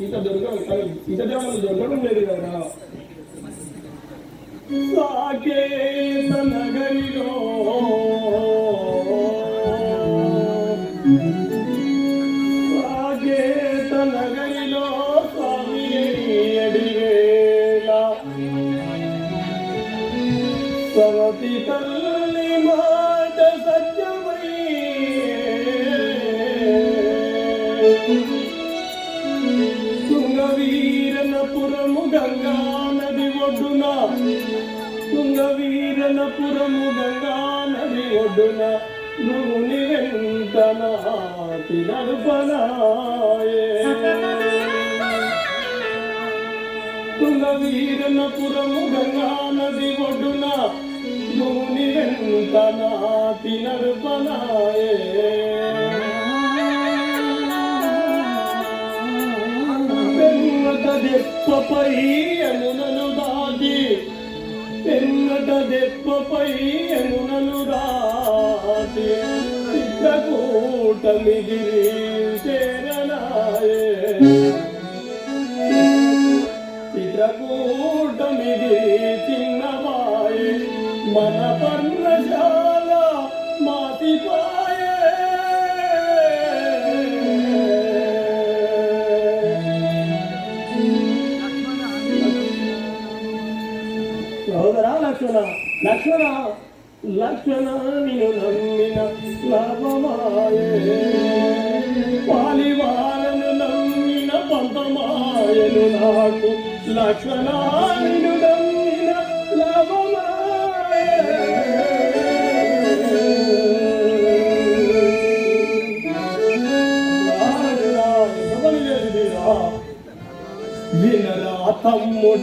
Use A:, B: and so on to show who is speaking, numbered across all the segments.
A: ఇంత దొరక ఇంత ధర్మం దొరకడం లేదు కదా సాకేత నగరిలో సాకేత నగరిలో స్వామి అడివేళ సరతి తుంగవీరనపురము గంగా నది ఒడ్డున నువ్వుని వెంటన తినడుపనాయే తుంగవీరనపురము గంగా నది ఒడ్డున తినడుపనాయే పెన్నట దెప్పపై ఎనునను దాగి ఎన్నట దెప్పపై యమునలు దాటి చిత్రకూటమిది చేరనాయే సోదరా లక్ష్మణ నిన్ను నమ్మిన లాభమాయే. పాలివాలను నమ్మిన పంతమాయను నాకు లక్ష్మణ నిన్ను నమ్మిన లాభమాయే. వినరా తమ్ముడ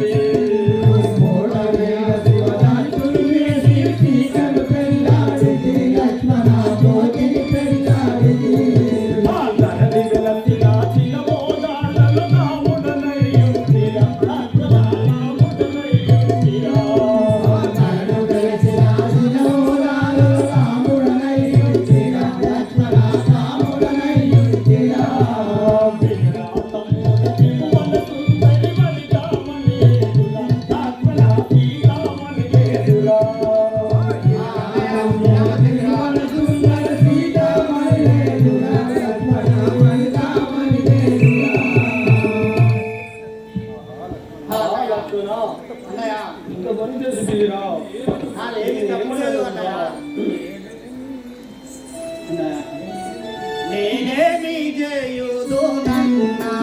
A: You.
B: అన్నయ్య.
A: ఇంత పని చేసి తీరా
B: నేనేమి చేయుదు నన్నా